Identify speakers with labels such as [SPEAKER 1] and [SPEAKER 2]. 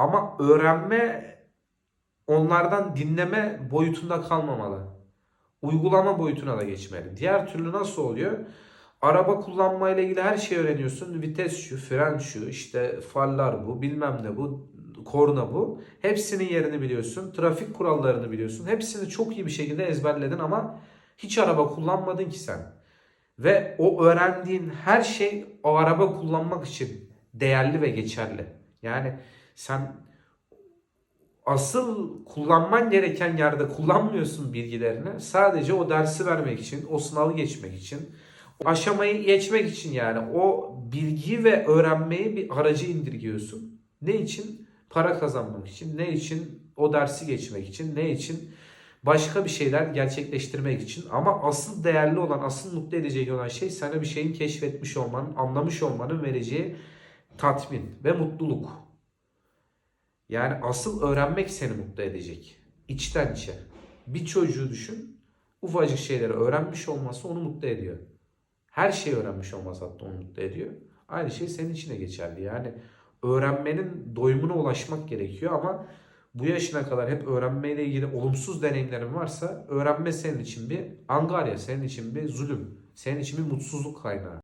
[SPEAKER 1] Ama öğrenme onlardan dinleme boyutunda kalmamalı. Uygulama boyutuna da geçmeli. Diğer türlü nasıl oluyor? Araba kullanmayla ilgili her şeyi öğreniyorsun. Vites şu, fren şu, işte farlar bu, bilmem ne bu, korna bu. Hepsinin yerini biliyorsun. Trafik kurallarını biliyorsun. Hepsini çok iyi bir şekilde ezberledin ama hiç araba kullanmadın ki sen. Ve o öğrendiğin her şey o araba kullanmak için değerli ve geçerli. Yani sen asıl kullanman gereken yerde kullanmıyorsun bilgilerini. Sadece o dersi vermek için, o sınavı geçmek için, o aşamayı geçmek için yani o bilgiyi ve öğrenmeyi bir aracı indirgiyorsun. Ne için? Para kazanmak için. Ne için? O dersi geçmek için. Ne için? Başka bir şeyler gerçekleştirmek için. Ama asıl değerli olan, asıl mutlu edecek olan şey sana bir şeyin keşfetmiş olmanın, anlamış olmanın vereceği tatmin ve mutluluk. Yani asıl öğrenmek seni mutlu edecek. İçten içe. Bir çocuğu düşün. Ufacık şeyleri öğrenmiş olması onu mutlu ediyor. Her şeyi öğrenmiş olması hatta onu mutlu ediyor. Aynı şey senin için de geçerli. Yani öğrenmenin doyumuna ulaşmak gerekiyor ama bu yaşına kadar hep öğrenmeyle ilgili olumsuz deneyimlerin varsa öğrenme senin için bir angarya, senin için bir zulüm, senin için bir mutsuzluk kaynağı.